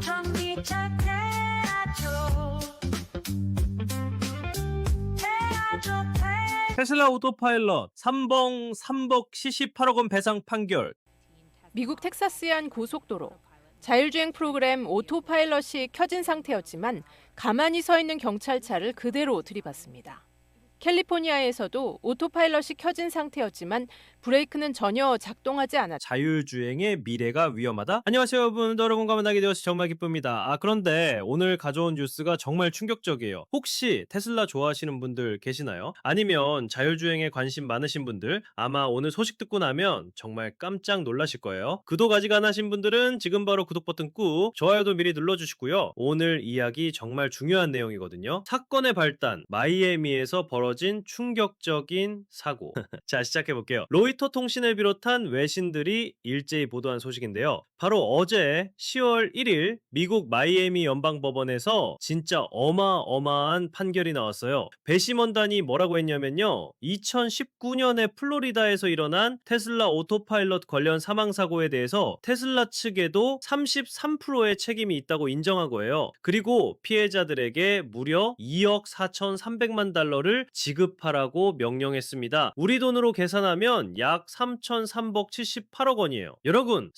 전기차 테슬라 오토파일럿 3번 3억 78억 원 배상 판결 미국 텍사스의 한 고속도로. 자율주행 프로그램 오토파일럿이 켜진 상태였지만 가만히 서 있는 경찰차를 그대로 들이받습니다. 캘리포니아에서도 오토파일럿이 켜진 상태였지만 브레이크는 전혀 작동하지 않았. 자율주행의 미래가 위험하다? 안녕하세요 여러분 여러분과 만나게 되어서 정말 기쁩니다 아 그런데 오늘 가져온 뉴스가 정말 충격적이에요 혹시 테슬라 좋아하시는 분들 계시나요? 아니면 자율주행에 관심 많으신 분들 아마 오늘 소식 듣고 나면 정말 깜짝 놀라실 거예요 구독 아직 안 하신 분들은 지금 바로 구독 버튼 꾹 좋아요도 미리 눌러주시고요 오늘 이야기 정말 중요한 내용이거든요 사건의 발단 마이애미에서 벌어 진 충격적인 사고. 자 시작해 볼게요. 로이터 통신을 비롯한 외신들이 일제히 보도한 소식인데요 바로 어제 10월 1일 미국 마이애미 연방법원에서 진짜 어마어마한 판결이 나왔어요 배심원단이 뭐라고 했냐면요 2019년에 플로리다에서 일어난 테슬라 오토파일럿 관련 사망사고에 대해서 테슬라 측에도 33%의 책임이 있다고 인정한 거예요 그리고 피해자들에게 무려 2억 4,300만 달러를 지급하라고 명령했습니다. 우리 돈으로 계산하면 약 3,378억 원이에요. 여러분,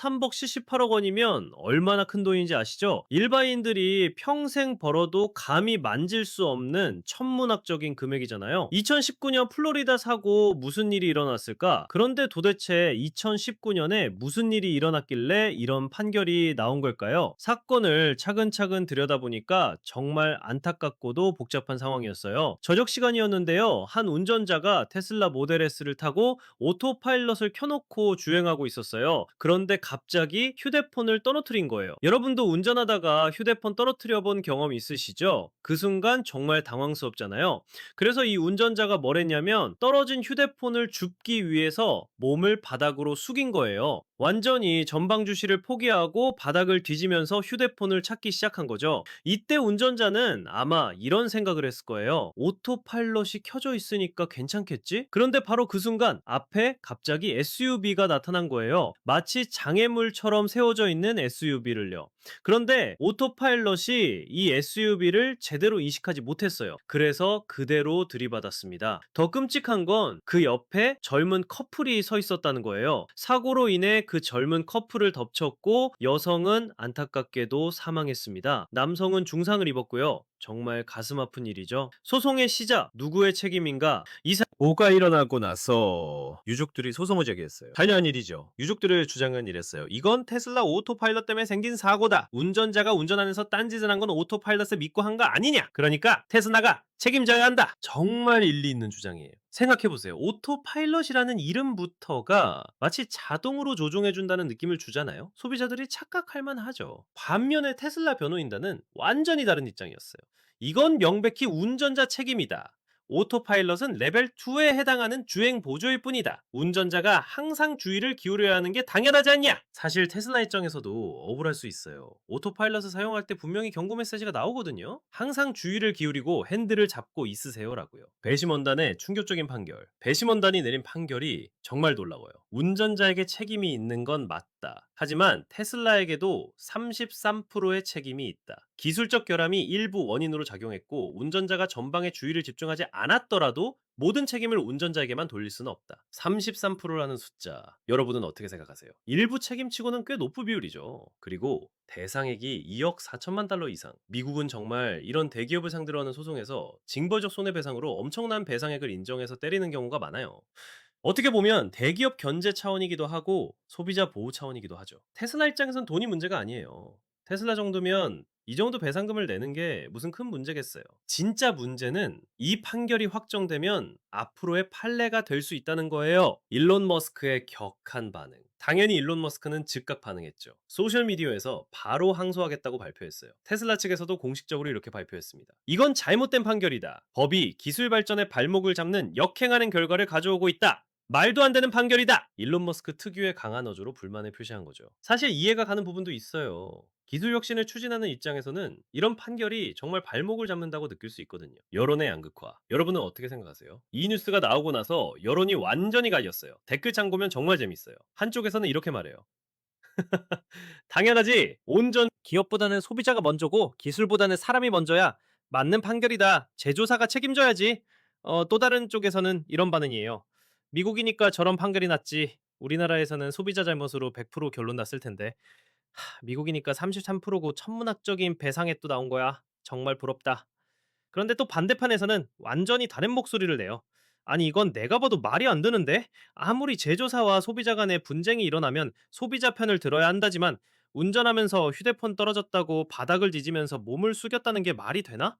3,378억 원이면 얼마나 큰 돈인지 아시죠? 일반인들이 평생 벌어도 감히 만질 수 없는 천문학적인 금액이잖아요. 2019년 플로리다 사고 무슨 일이 일어났을까? 그런데 도대체 2019년에 무슨 일이 일어났길래 이런 판결이 나온 걸까요? 사건을 차근차근 들여다보니까 정말 안타깝고도 복잡한 상황이었어요. 저녁 시간이었는데요. 한 운전자가 테슬라 모델 S를 타고 오토파일럿을 켜놓고 주행하고 있었어요. 그런데 갑자기 휴대폰을 떨어뜨린 거예요. 여러분도 운전하다가 휴대폰 떨어뜨려 본 경험 있으시죠? 그 순간 정말 당황스럽잖아요. 그래서 이 운전자가 뭘 했냐면 떨어진 휴대폰을 줍기 위해서 몸을 바닥으로 숙인 거예요. 완전히 전방 주시를 포기하고 바닥을 뒤지면서 휴대폰을 찾기 시작한 거죠. 이때 운전자는 아마 이런 생각을 했을 거예요. 오토파일럿이 켜져 있으니까 괜찮겠지? 그런데 바로 그 순간 앞에 갑자기 SUV가 나타난 거예요. 마치 장애물처럼 세워져 있는 SUV를요. 그런데 오토파일럿이 이 SUV를 제대로 인식하지 못했어요. 그래서 그대로 들이받았습니다. 더 끔찍한 건 그 옆에 젊은 커플이 서 있었다는 거예요. 사고로 인해 그 젊은 커플을 덮쳤고 여성은 안타깝게도 사망했습니다. 남성은 중상을 입었고요. 정말 가슴 아픈 일이죠. 소송의 시작 누구의 책임인가? 이 사고가 일어나고 나서 유족들이 소송을 제기했어요. 당연한 일이죠. 유족들의 주장은 이랬어요. 이건 테슬라 오토파일럿 때문에 생긴 사고다. 운전자가 운전하면서 딴짓을 한 건 오토파일럿을 믿고 한 거 아니냐? 그러니까 테슬라가 책임져야 한다. 정말 일리 있는 주장이에요. 생각해보세요. 오토파일럿이라는 이름부터가 마치 자동으로 조종해준다는 느낌을 주잖아요. 소비자들이 착각할 만하죠. 반면에 테슬라 변호인단은 완전히 다른 입장이었어요. 이건 명백히 운전자 책임이다. 오토파일럿은 레벨 2에 해당하는 주행 보조일 뿐이다. 운전자가 항상 주의를 기울여야 하는 게 당연하지 않냐? 사실 테슬라 입장에서도 억울할 수 있어요. 오토파일럿을 사용할 때 분명히 경고 메시지가 나오거든요. 항상 주의를 기울이고 핸들을 잡고 있으세요라고요. 배심원단의 충격적인 판결. 배심원단이 내린 판결이 정말 놀라워요. 운전자에게 책임이 있는 건 맞다. 하지만 테슬라에게도 33%의 책임이 있다. 기술적 결함이 일부 원인으로 작용했고 운전자가 전방에 주의를 집중하지 않았더라도 모든 책임을 운전자에게만 돌릴 수는 없다. 33%라는 숫자 여러분은 어떻게 생각하세요? 일부 책임치고는 꽤 높은 비율이죠. 그리고 대상액이 2억 4천만 달러 이상. 미국은 정말 이런 대기업을 상대로 하는 소송에서 징벌적 손해배상으로 엄청난 배상액을 인정해서 때리는 경우가 많아요. 어떻게 보면 대기업 견제 차원이기도 하고 소비자 보호 차원이기도 하죠. 테슬라 입장에선 돈이 문제가 아니에요. 테슬라 정도면 이 정도 배상금을 내는 게 무슨 큰 문제겠어요. 진짜 문제는 이 판결이 확정되면 앞으로의 판례가 될 수 있다는 거예요. 일론 머스크의 격한 반응. 당연히 일론 머스크는 즉각 반응했죠. 소셜미디어에서 바로 항소하겠다고 발표했어요. 테슬라 측에서도 공식적으로 이렇게 발표했습니다. 이건 잘못된 판결이다. 법이 기술 발전의 발목을 잡는 역행하는 결과를 가져오고 있다. 말도 안 되는 판결이다! 일론 머스크 특유의 강한 어조로 불만을 표시한 거죠. 사실 이해가 가는 부분도 있어요. 기술 혁신을 추진하는 입장에서는 이런 판결이 정말 발목을 잡는다고 느낄 수 있거든요. 여론의 양극화. 여러분은 어떻게 생각하세요? 이 뉴스가 나오고 나서 여론이 완전히 갈렸어요. 댓글 창 보면 정말 재밌어요. 한쪽에서는 이렇게 말해요. 당연하지. 온전 기업보다는 소비자가 먼저고 기술보다는 사람이 먼저야. 맞는 판결이다. 제조사가 책임져야지. 어, 또 다른 쪽에서는 이런 반응이에요. 미국이니까 저런 판결이 났지. 우리나라에서는 소비자 잘못으로 100% 결론 났을 텐데. 하, 미국이니까 33%고 천문학적인 배상에 또 나온 거야. 정말 부럽다. 그런데 또 반대판에서는 완전히 다른 목소리를 내요. 아니 이건 내가 봐도 말이 안 되는데 아무리 제조사와 소비자 간의 분쟁이 일어나면 소비자 편을 들어야 한다지만 운전하면서 휴대폰 떨어졌다고 바닥을 뒤지면서 몸을 숙였다는 게 말이 되나?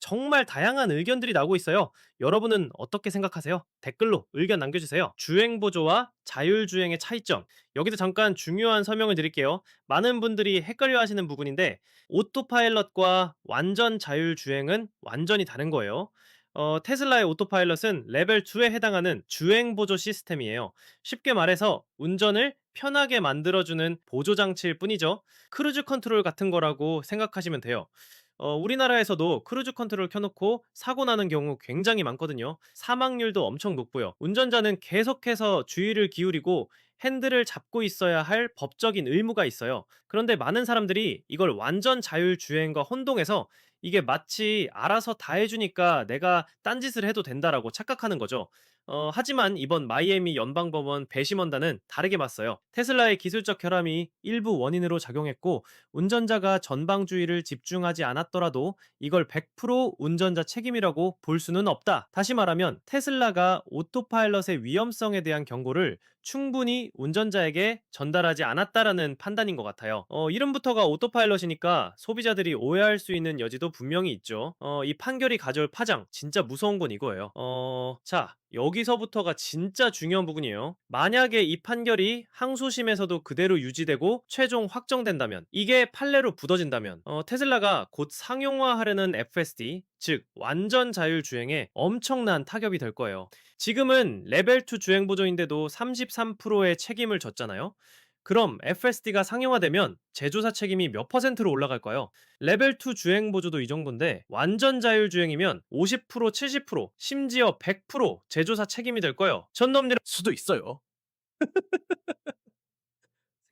정말 다양한 의견들이 나오고 있어요. 여러분은 어떻게 생각하세요? 댓글로 의견 남겨주세요. 주행 보조와 자율주행의 차이점. 여기서 잠깐 중요한 설명을 드릴게요. 많은 분들이 헷갈려 하시는 부분인데, 오토파일럿과 완전 자율주행은 완전히 다른 거예요. 어, 테슬라의 오토파일럿은 레벨 2에 해당하는 주행 보조 시스템이에요. 쉽게 말해서 운전을 편하게 만들어주는 보조 장치일 뿐이죠. 크루즈 컨트롤 같은 거라고 생각하시면 돼요. 어, 우리나라에서도 크루즈 컨트롤 켜놓고 사고 나는 경우 굉장히 많거든요. 사망률도 엄청 높고요. 운전자는 계속해서 주의를 기울이고 핸들을 잡고 있어야 할 법적인 의무가 있어요. 그런데 많은 사람들이 이걸 완전 자율주행과 혼동해서 이게 마치 알아서 다 해주니까 내가 딴짓을 해도 된다라고 착각하는 거죠. 어, 하지만 이번 마이애미 연방법원 배심원단은 다르게 봤어요. 테슬라의 기술적 결함이 일부 원인으로 작용했고 운전자가 전방주의를 집중하지 않았더라도 이걸 100% 운전자 책임이라고 볼 수는 없다. 다시 말하면 테슬라가 오토파일럿의 위험성에 대한 경고를 충분히 운전자에게 전달하지 않았다라는 판단인 것 같아요. 어, 이름부터가 오토파일럿이니까 소비자들이 오해할 수 있는 여지도 분명히 있죠. 어, 이 판결이 가져올 파장 진짜 무서운 건 이거예요. 어, 자 여기서부터가 진짜 중요한 부분이에요. 만약에 이 판결이 항소심에서도 그대로 유지되고 최종 확정된다면 이게 판례로 굳어진다면 어, 테슬라가 곧 상용화하려는 FSD 즉 완전 자율 주행에 엄청난 타격이 될 거예요. 지금은 레벨 2 주행 보조인데도 33%의 책임을 졌잖아요. 그럼 FSD가 상용화되면 제조사 책임이 몇 퍼센트로 올라갈까요? 레벨 2 주행 보조도 이 정도인데 완전 자율 주행이면 50%, 70%, 심지어 100% 제조사 책임이 될 거예요. 전 넘릴 수도 있어요.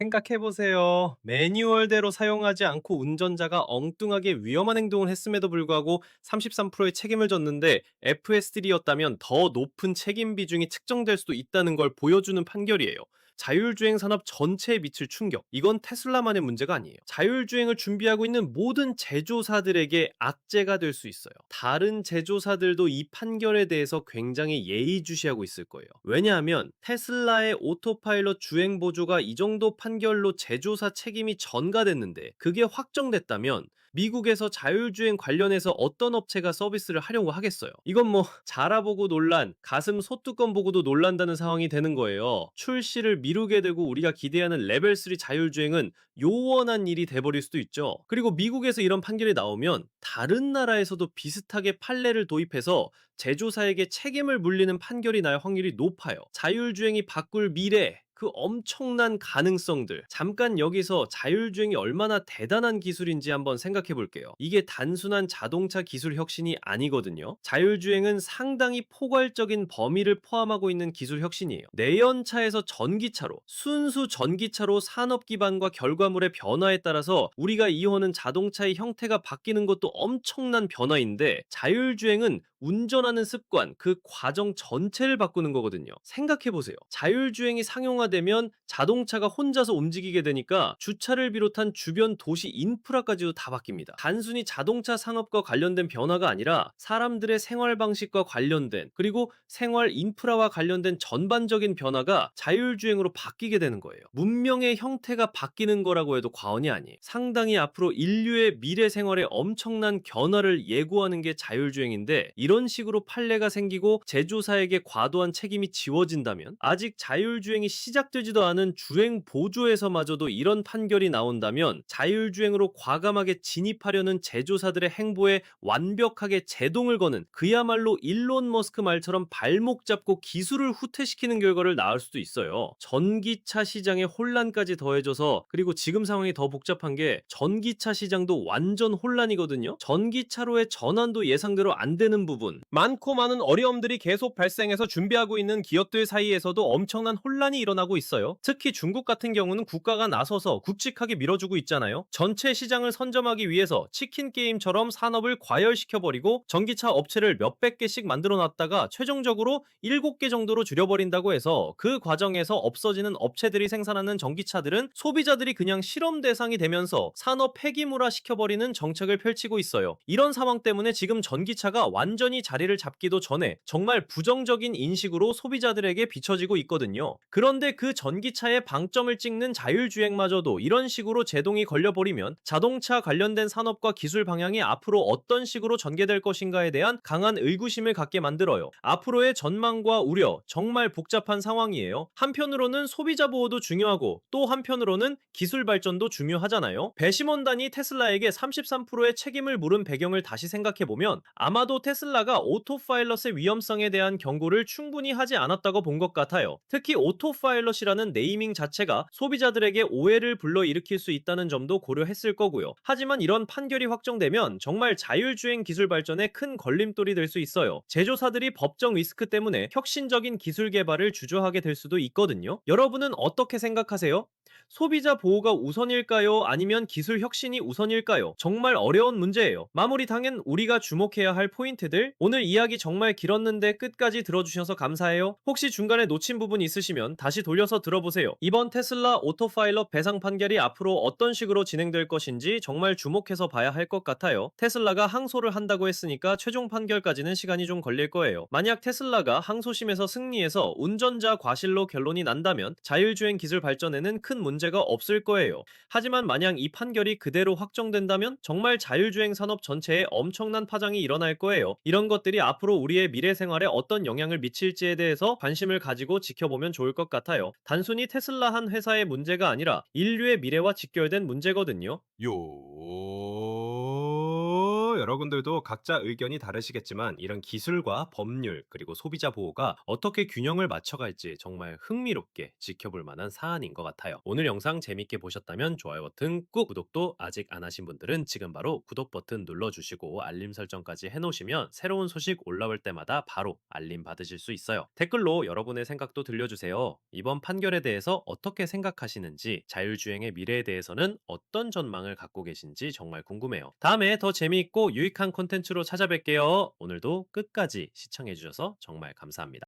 생각해보세요. 매뉴얼대로 사용하지 않고 운전자가 엉뚱하게 위험한 행동을 했음에도 불구하고 33%의 책임을 졌는데 FS3였다면 더 높은 책임 비중이 측정될 수도 있다는 걸 보여주는 판결이에요. 자율주행 산업 전체에 미칠 충격. 이건 테슬라만의 문제가 아니에요. 자율주행을 준비하고 있는 모든 제조사들에게 악재가 될 수 있어요. 다른 제조사들도 이 판결에 대해서 굉장히 예의주시하고 있을 거예요. 왜냐하면 테슬라의 오토파일럿 주행 보조가 이 정도 판결로 제조사 책임이 전가됐는데 그게 확정됐다면 미국에서 자율주행 관련해서 어떤 업체가 서비스를 하려고 하겠어요. 이건 뭐 자라 보고 논란, 가슴 소뚜껑 보고도 놀란다는 상황이 되는 거예요. 출시를 미루게 되고 우리가 기대하는 레벨 3 자율주행은 요원한 일이 돼버릴 수도 있죠. 그리고 미국에서 이런 판결이 나오면 다른 나라에서도 비슷하게 판례를 도입해서 제조사에게 책임을 물리는 판결이 날 확률이 높아요. 자율주행이 바꿀 미래, 그 엄청난 가능성들. 잠깐 여기서 자율주행이 얼마나 대단한 기술인지 한번 생각해 볼게요. 이게 단순한 자동차 기술 혁신이 아니거든요. 자율주행은 상당히 포괄적인 범위를 포함하고 있는 기술 혁신이에요. 내연차에서 전기차로, 순수 전기차로 산업 기반과 결과물의 변화에 따라서 우리가 이용하는 자동차의 형태가 바뀌는 것도 엄청난 변화인데 자율주행은 운전하는 습관, 그 과정 전체를 바꾸는 거거든요. 생각해 보세요. 자율주행이 상용화 되면 자동차가 혼자서 움직이게 되니까 주차를 비롯한 주변 도시 인프라까지도 다 바뀝니다. 단순히 자동차 산업과 관련된 변화가 아니라 사람들의 생활 방식과 관련된 그리고 생활 인프라와 관련된 전반적인 변화가 자율주행으로 바뀌게 되는 거예요. 문명의 형태가 바뀌는 거라고 해도 과언이 아니에요. 상당히 앞으로 인류의 미래 생활에 엄청난 변화를 예고하는 게 자율주행인데 이런 식으로 판례가 생기고 제조사에게 과도한 책임이 지워진다면 아직 자율주행이 시 작되지도 않은 주행 보조에서마저도 이런 판결이 나온다면 자율주행으로 과감하게 진입하려는 제조사들의 행보에 완벽하게 제동을 거는 그야말로 일론 머스크 말처럼 발목 잡고 기술을 후퇴시키는 결과를 낳을 수도 있어요. 전기차 시장에 혼란까지 더해져서 그리고 지금 상황이 더 복잡한 게 전기차 시장도 완전 혼란이거든요. 전기차로의 전환도 예상대로 안 되는 부분 많고 많은 어려움들이 계속 발생해서 준비하고 있는 기업들 사이에서도 엄청난 혼란이 일어나고 나타나고 있어요. 특히 중국 같은 경우는 국가가 나서서 굵직하게 밀어주고 있잖아요. 전체 시장을 선점하기 위해서 치킨 게임처럼 산업을 과열시켜버리고 전기차 업체를 몇백 개씩 만들어 놨다가 최종적으로 7개 정도로 줄여버린다고 해서 그 과정에서 없어지는 업체들이 생산하는 전기차들은 소비자들이 그냥 실험 대상이 되면서 산업 폐기물화 시켜버리는 정책을 펼치고 있어요. 이런 상황 때문에 지금 전기차가 완전히 자리를 잡기도 전에 정말 부정적인 인식으로 소비자들에게 비춰지고 있거든요. 그런데 그 전기차의 방점을 찍는 자율주행마저도 이런 식으로 제동이 걸려버리면 자동차 관련된 산업과 기술 방향이 앞으로 어떤 식으로 전개될 것인가에 대한 강한 의구심을 갖게 만들어요. 앞으로의 전망과 우려 정말 복잡한 상황이에요. 한편으로는 소비자 보호도 중요하고 또 한편으로는 기술 발전도 중요하잖아요. 배심원단이 테슬라에게 33%의 책임을 물은 배경을 다시 생각해보면 아마도 테슬라가 오토파일럿의 위험성에 대한 경고를 충분히 하지 않았다고 본 것 같아요. 특히 오토파일럿 이라는 네이밍 자체가 소비자들에게 오해를 불러일으킬 수 있다는 점도 고려했을 거고요. 하지만 이런 판결이 확정되면 정말 자율주행 기술 발전에 큰 걸림돌이 될 수 있어요. 제조사들이 법정 리스크 때문에 혁신적인 기술 개발을 주저하게 될 수도 있거든요. 여러분은 어떻게 생각하세요? 소비자 보호가 우선일까요? 아니면 기술 혁신이 우선일까요? 정말 어려운 문제예요. 마무리 당엔 우리가 주목해야 할 포인트들. 오늘 이야기 정말 길었는데 끝까지 들어주셔서 감사해요. 혹시 중간에 놓친 부분 있으시면 다시 돌려 서 들어보세요. 이번 테슬라 오토파일럿 배상 판결이 앞으로 어떤 식으로 진행될 것인지 정말 주목해서 봐야 할 것 같아요. 테슬라가 항소를 한다고 했으니까 최종 판결까지는 시간이 좀 걸릴 거예요. 만약 테슬라가 항소심에서 승리해서 운전자 과실로 결론이 난다면 자율주행 기술 발전에는 큰 문제가 없을 거예요. 하지만 만약 이 판결이 그대로 확정된다면 정말 자율주행 산업 전체에 엄청난 파장이 일어날 거예요. 이런 것들이 앞으로 우리의 미래 생활에 어떤 영향을 미칠지에 대해서 관심을 가지고 지켜보면 좋을 것 같아 요. 단순히 테슬라 한 회사의 문제가 아니라 인류의 미래와 직결된 문제거든요. 요 여러분들도 각자 의견이 다르시겠지만 이런 기술과 법률 그리고 소비자 보호가 어떻게 균형을 맞춰갈지 정말 흥미롭게 지켜볼 만한 사안인 것 같아요. 오늘 영상 재밌게 보셨다면 좋아요 버튼 꾹 구독도 아직 안 하신 분들은 지금 바로 구독 버튼 눌러주시고 알림 설정까지 해놓으시면 새로운 소식 올라올 때마다 바로 알림 받으실 수 있어요. 댓글로 여러분의 생각도 들려주세요. 이번 판결에 대해서 어떻게 생각하시는지 자율주행의 미래에 대해서는 어떤 전망을 갖고 계신지 정말 궁금해요. 다음에 더 재미있고 유익한 콘텐츠로 찾아뵐게요. 오늘도 끝까지 시청해주셔서 정말 감사합니다.